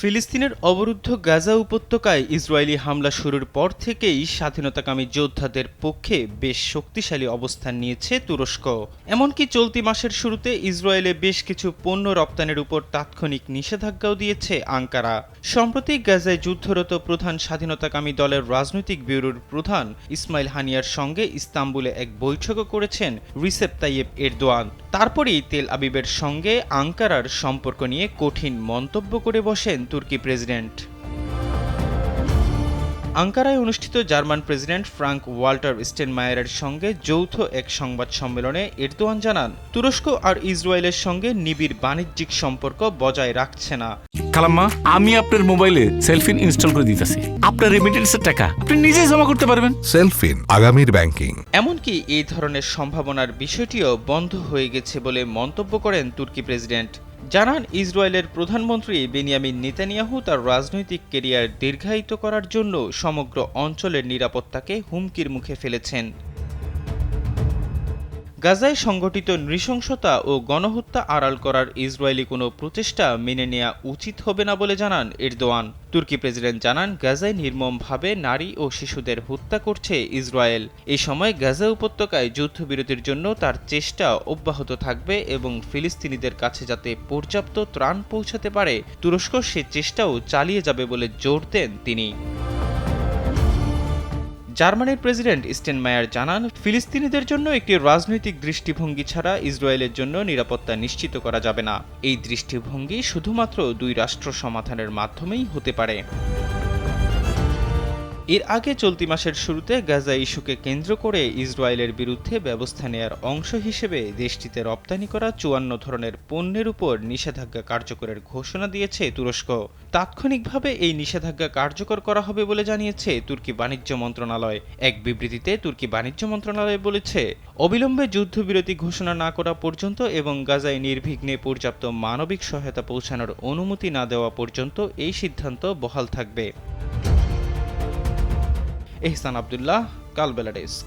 ফিলিস্তিনের অবরুদ্ধ গাজা উপত্যকায় ইসরায়েলি হামলা শুরুর পর থেকেই স্বাধীনতাকামী যোদ্ধাদের পক্ষে বেশ শক্তিশালী অবস্থান নিয়েছে তুরস্ক। এমনকি চলতি মাসের শুরুতে ইসরায়েলে বেশ কিছু পণ্য রপ্তানির উপর তাৎক্ষণিক নিষেধাজ্ঞাও দিয়েছে আঙ্কারা। সম্প্রতি গাজায় যুদ্ধরত প্রধান স্বাধীনতাকামী দলের রাজনৈতিক ব্যুরোর প্রধান ইসমাইল হানিয়ার সঙ্গে ইস্তাম্বুলে এক বৈঠকও করেছেন রিসেপ তাইয়েব এরদোয়ান। তারপরেই তেল আবিবের সঙ্গে আঙ্কারার সম্পর্ক নিয়ে কঠিন মন্তব্য করে বসেন তুর্কি প্রেসিডেন্ট। আঙ্কারায় অনুষ্ঠিত জার্মান প্রেসিডেন্ট ফ্রাঙ্ক ওয়াল্টার স্টেনমায়ারের সঙ্গে যৌথ এক সংবাদ সম্মেলনে এরদোয়ান জানান তুরস্ক আর ইসরায়েলের সঙ্গে নিবিড় বাণিজ্যিক সম্পর্ক বজায় রাখছে না। খালাম্মা আমি আপনার মোবাইলে সেলফিন ইনস্টল করে দিতেছি। আপনার রেমিটেন্সের টাকা আপনি নিজেই জমা করতে পারবেন। সেলফিন আগামীর ব্যাংকিং। এমনকি এই ধরনের সম্ভাবনার বিষয়টিও বন্ধ হয়ে গেছে বলে মন্তব্য করেন তুর্কি প্রেসিডেন্ট। জানান, ইসরায়েলের প্রধানমন্ত্রী বেনিয়ামিন নেতানিয়াহু তার রাজনৈতিক কেরিয়ার দীর্ঘায়িত করার জন্য সমগ্র অঞ্চলের নিরাপত্তাকে হুমকির মুখে ফেলেছেন। গাজায় সংগঠিত নৃশংসতা ও গণহত্যা আড়াল করার ইসরায়েলি কোনো প্রচেষ্টা মেনে নেওয়া উচিত হবে না বলে জানান এরদোয়ান। তুর্কি প্রেসিডেন্ট জানান, গাজায় নির্মমভাবে নারী ও শিশুদের হত্যা করছে ইসরায়েল। এই সময় গাজা উপত্যকায় যুদ্ধবিরতির জন্য তার চেষ্টা অব্যাহত থাকবে এবং ফিলিস্তিনিদের কাছে যাতে পর্যাপ্ত ত্রাণ পৌঁছাতে পারে, তুরস্ক সে চেষ্টাও চালিয়ে যাবে বলে জোর দেন তিনি। জার্মানির প্রেসিডেন্ট স্টেনমায়ার জানান, ফিলিস্তিনিদের জন্য একটি রাজনৈতিক দৃষ্টিভঙ্গি ছাড়া ইসরায়েলের জন্য নিরাপত্তা নিশ্চিত করা যাবে না। এই দৃষ্টিভঙ্গি শুধুমাত্র দুই রাষ্ট্র সমাধানের মাধ্যমেই হতে পারে। এর আগে চলতি মাসের শুরুতে গাজা ইস্যুকে কেন্দ্র করে ইসরায়েলের বিরুদ্ধে ব্যবস্থা নেয়ার অংশ হিসেবে দেশটিতে রপ্তানি করা চুয়ান্ন ধরনের পণ্যের উপর নিষেধাজ্ঞা কার্যকরের ঘোষণা দিয়েছে তুরস্ক। তাৎক্ষণিকভাবে এই নিষেধাজ্ঞা কার্যকর করা হবে বলে জানিয়েছে তুর্কি বাণিজ্য মন্ত্রণালয়। এক বিবৃতিতে তুর্কি বাণিজ্য মন্ত্রণালয় বলেছে, অবিলম্বে যুদ্ধবিরতি ঘোষণা না করা পর্যন্ত এবং গাজায় নির্বিঘ্নে পর্যাপ্ত মানবিক সহায়তা পৌঁছানোর অনুমতি না দেওয়া পর্যন্ত এই সিদ্ধান্ত বহাল থাকবে। এহসান আবদুল্লাহ কালবেলা ডেস্ক।